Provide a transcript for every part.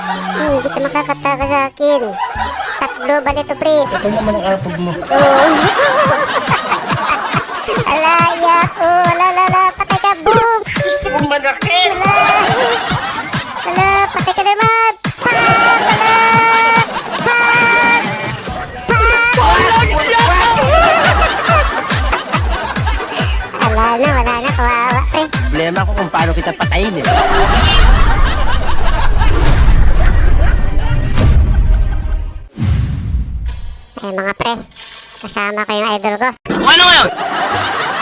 Hmm, hindi ka makakataka sa akin. Tatlo ba nito, pre? Ito naman ang apog mo. Oo. Alaya ko. Ala, ala, ala. Patay ka, boom. Gusto kong manakit! Ala. Ala, patay ka naman. Pa! Ala. Pa! Wala na, wala na. Kawawa, pre. Problema ko kung paano kita patayin eh. Eh, mga pre. Kasama ko yung idol ko. Ano ngayon?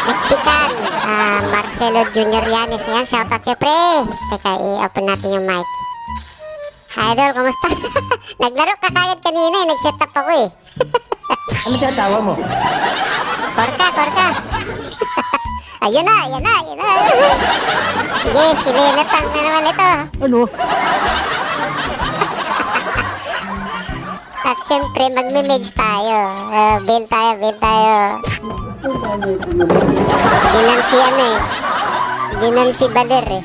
Mexican. Ah, Marcelo Junior Llanes. Yan, shoutout siya, pre. Teka, i-open natin yung mic. Idol, kumusta? Naglaro ka kagad kanina eh. Nag-set up ako eh. Ano tinatawa mo? Korka, korka. ayun na, ayun na, ayun na. Sige, si Lenatang na naman ito. Ano? At syempre, magme-mage tayo. Uh, bail tayo, bail tayo. Ginan si ano eh. Ginan si Baler eh.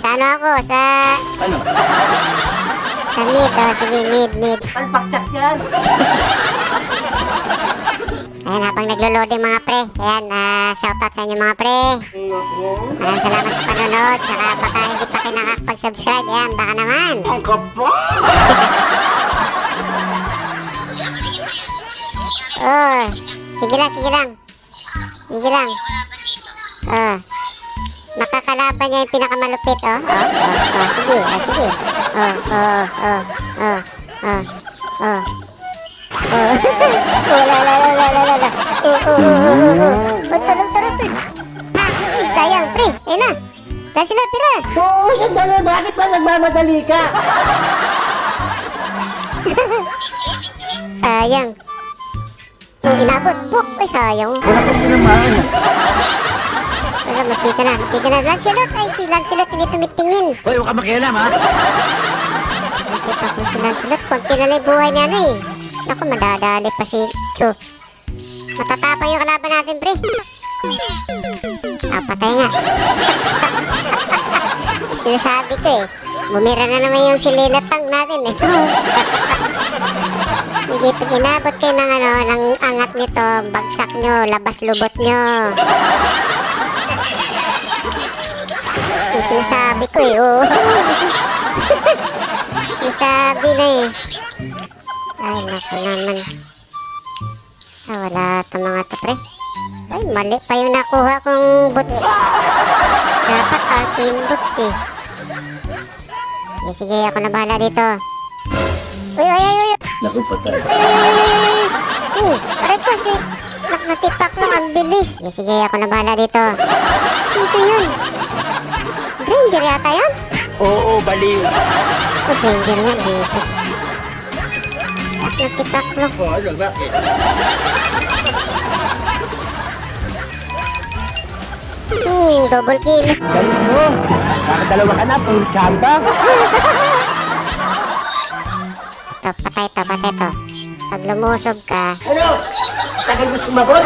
Sa ano ako? Sa... Ano? Sa mid, oh. Sige, mid, mid. Palpaksak yan! Ayan, habang naglo-loading mga pre. Ayan, ah, shoutout sa inyo mga pre. Maraming salamat sa panonood. Tsaka baka hindi pa kayo nakakapag-subscribe. Ayan, baka naman. Ang kapal! Oh, sige lang, sige lang. Sige lang. Oh. Makakalaban niya yung pinakamalupit, oh. Oh, oh, oh. Sige, oh, sige. Oh, oh, oh, oh, oh, oh. Oh, oh, la, la, la, la, la, la. Oh, oh, oh, oh, oh, oh. Oh, tulog, tulog, pre. Ah, uy, sayang, pre. Ayun na. Dahil sila, tira. Oo, sandali! Bakit ba nagmamadali ka? Sayang. Oh, inabot. Puk, ay, sayang. Wala kang tinamaan. Wala, mati ka na, mati ka na. Lancelot, ay, si Lancelot hindi tumitingin. Hoy, huwag ka makialam ha! Mati pa ko si Lancelot. Konti na lang buhay niya na eh. Naku, madadali pa si Chu. Matatapang yung kalaban natin, pre. Ah, patay nga. Sinasabi ko eh. Bumira na naman yung si Linatang natin eh. Hindi pag inabot kayo ng ano, ng angat nito, bagsak nyo, labas lubot nyo. Yung sinasabi ko eh, oo. Sinasabi na eh. Ay, naku naman. Ah, wala ito mga to, pre. Ay, mali pa yung nakuha kong boots. Dapat arcane boots eh. Sige, sige, ako na bahala dito. Uy, uy, uy, Naku, patay. Hmm, ko, si... Nak natipak lang, ang bilis. Sige, sige, ako na bahala dito. Sino yun? Granger yata yan? Oo, baliw. Oh, Granger yan, bullshit. Nak natipak lang. Oo, ano, bakit? Hmm, double kill. Galing mo! Nakadalawa ka na, full chamba. Ito, patay to, patay to. Pag lumusob ka, Ano? Tagal mo sumagot?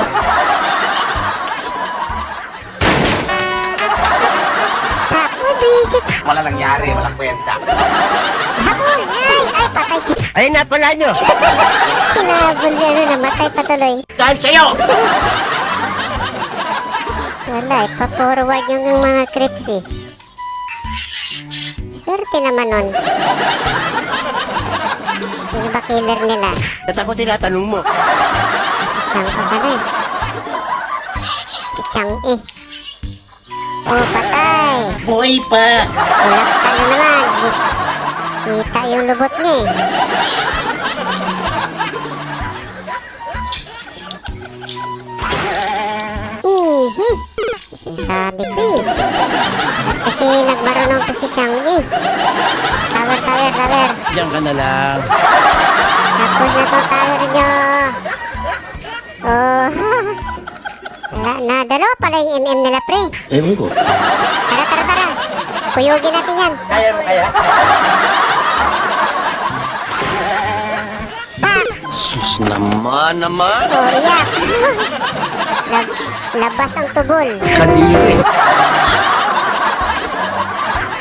bisit. Wala nangyari, walang kwenta. Habol, ay, ay, patay si... Ay, napala nyo! Tinabol niya na, namatay pa tuloy. Dahil sa'yo! Wala, ipa-forward yung mga creeps eh. Swerte naman nun. Killer nila? Ba't ako tinatanong mo? Si Chang pa pala eh. Si Chang eh. Oh, patay. Buhay pa! Ulap ka na naman. Ki- Kita yung lubot niya eh. Mhm. Sinasabi ko eh. Kasi nagmarunong to si Chang eh. Tower, tower, tower. Diyan ka na lang. Tapos na to tower nyo. Oh. na, na, dalawa pala yung MM nila pre. Ewan ko. Tara, tara, tara. Kuyugin natin yan. Kaya mo kaya? Sus naman naman! Koryak! Lab labas ang tubol. Kadiri!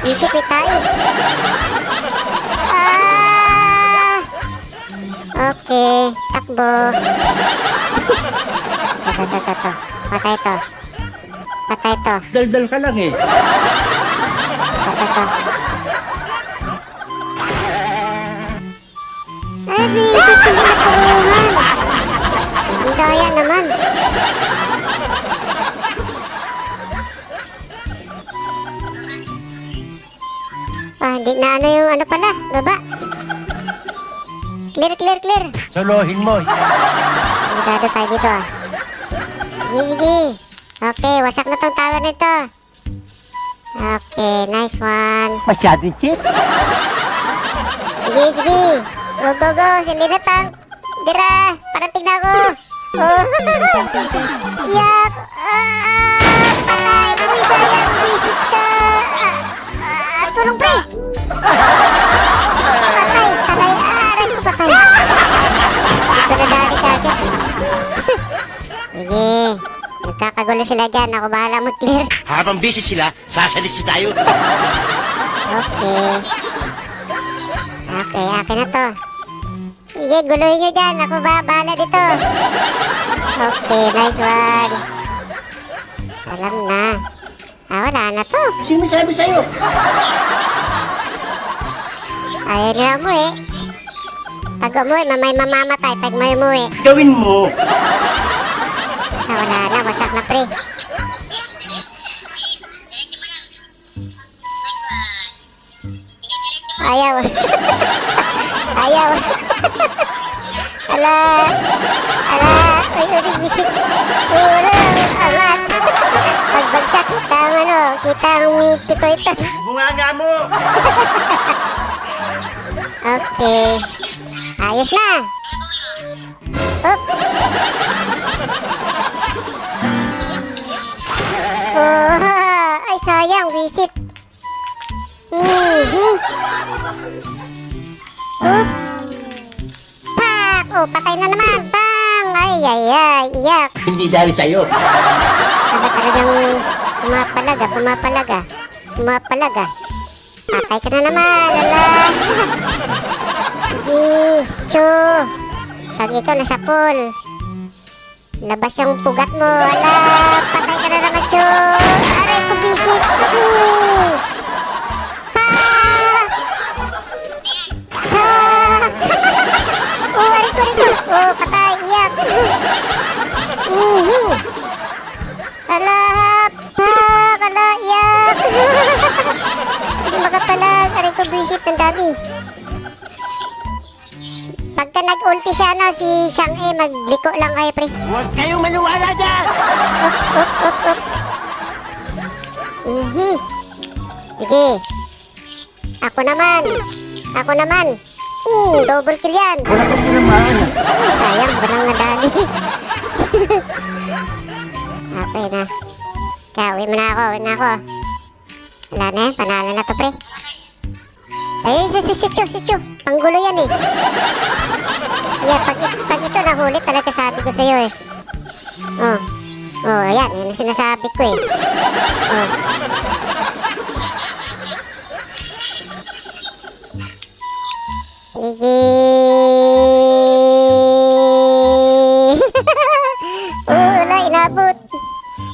Isip tayo. Tumakbo. Ito, ito, ito, ito. Patay to. Patay to. Daldal ka lang eh. Ito, ito. Ay, bisit ko na kurungan. Ang daya naman. Ah, hindi na ano yung ano pala, baba. Clear, clear, clear. Solohin mo. Sigurado tayo dito ah. Sige, sige. Okay, wasak na tong tower nito. Okay, nice one. Masyadong cheap. Sige, sige. Go, go, go. Si Linatang. Dira. Parating na ako. Oh. Yak. Ah, patay. Uy, sayang. Visit ka. Ah, ah, tulong, pre. Nagkakagulo sila dyan. Ako bahala mo clear. Habang busy sila, sasalis tayo. Okay. Okay, akin na to. Sige, guluhin nyo dyan. Ako ba, bahala dito. Okay, nice one. Alam na. Ah, wala na to. Sino sabi sa'yo? Ayaw nila umuwi. Pag umuwi, mamay mamamatay. Pag may umuwi. Gawin mo. Ah, wala na. Wasak na, pre. Ayaw. Ayaw. Ala. Ala. Uy, visit. Ulo. Amat. Pagbagsak kita ang ano, kita ang pito ito. Bunganga mo. Okay. Ayos na. Up. Oh, ay sayang, visit. Mhm. Up. Pak! Oh, patay na naman. Pang! Ay, ay, ay. Iyak. Hindi dahil sa'yo. Sabi talagang pumapalaga, pumapalaga. Pumapalaga. Patay ka na naman, ala. Chu. Pag ikaw nasa pool, labas yung pugat mo, ala. Patay ka na naman, Chu. Nag-ulti siya, ano, si Shang E, magliko lang kayo, pre. Huwag kayong maniwala dyan. Up, up, up, up. Mhm. Sige. Ako naman. Ako naman. Hmm, double kill yan. Wala kang tinamaan. Ay, sayang, walang nadali. okay na. Kaya, uwi mo na ako, uwi na ako. Wala na yan, panalo na to, pre. Ay, si, si, si Chu, si Chu. Panggulo yan eh. Yeah, pag, pag ito nahuli, talaga sabi ko sa'yo eh. Oh. Oh, ayan, yan ang sinasabi ko eh. Oh. Sige. oh, wala, inabot.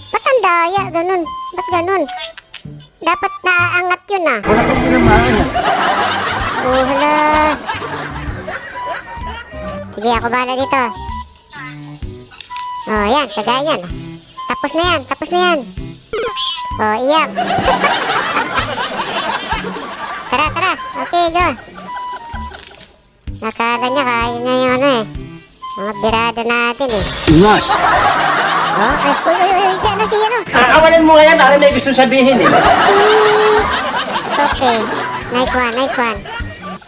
Ba't ang daya? Ganun. Ba't ganun? Dapat naaangat yun ah. Wala kang tinamaan. Oh, hala. Sige, ako bahala dito. Oh, yan, kagaya yan. Tapos na yan, tapos na yan. Oh, iyak. tara, tara. Okay, go. Nakala niya, kaya niya yung ano eh. Mga birada natin eh. Ingas. Oh, ay, uy, uy, uy, si ano, si ano? Awalan mo nga yan, para may gusto sabihin eh. Okay. Nice one, nice one.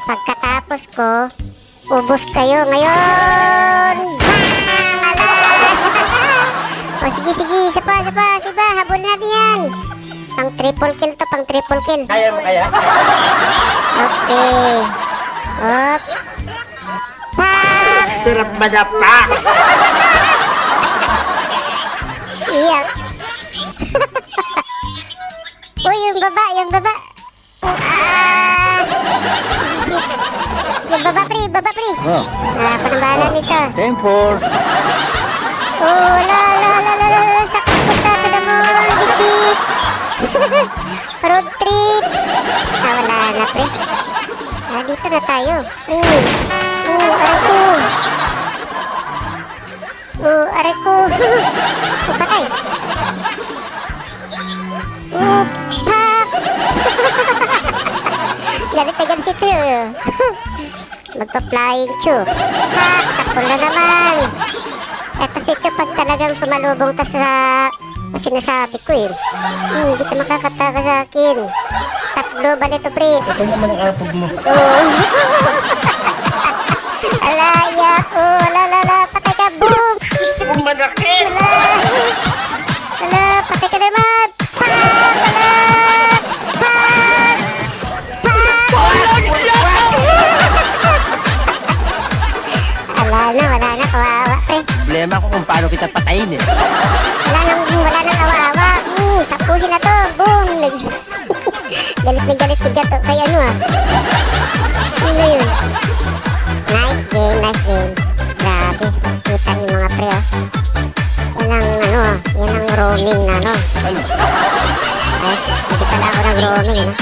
Pagkatapos ko, ubos kayo ngayon. O sige, sige. Isa pa, isa pa, isa pa. Habol natin yan. Pang triple kill to, pang triple kill. Kaya mo kaya? Okay. Op. Pak! Sarap madapa. Oh. Ah, ako nang bahala nito. Tempo. Oh, la, la, la, la, la, la. Sakit ko sa moon. Dikit. Road trip. Ah, wala na, pre. Ah, dito na tayo. Pre. Oh, aray ko. Oh, aray ko. Oh, patay. Oh, pak. Galit na galit ito. Magpa-flying tube. Pak, sakto na naman. Eto si Cho pag talagang sumalubong ka sa sa sinasabi ko eh. Hmm, hindi ka makakataka sa akin. Top global ito, pre. Ito naman ang arapog mo. Oo. Alaya patayin eh. Wala nang, wala nang awa-awa. Hmm, tapusin na to. Boom. galit na galit si Gato. Kay ano ah. Ano yun? Nice game, nice game. Grabe. Kita niyo mga pre ah. Yan ang ano ah. Yan ang roaming na ano. Ano? Ay, hindi pala ako ng roaming ano.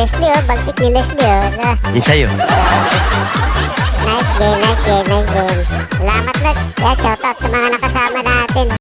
Leslie oh, bagsik ni Leslie oh. Ah. Yung sa'yo. Nice game, nice game, nice game. Salamat, Lord. Kaya shoutout sa mga nakasama natin.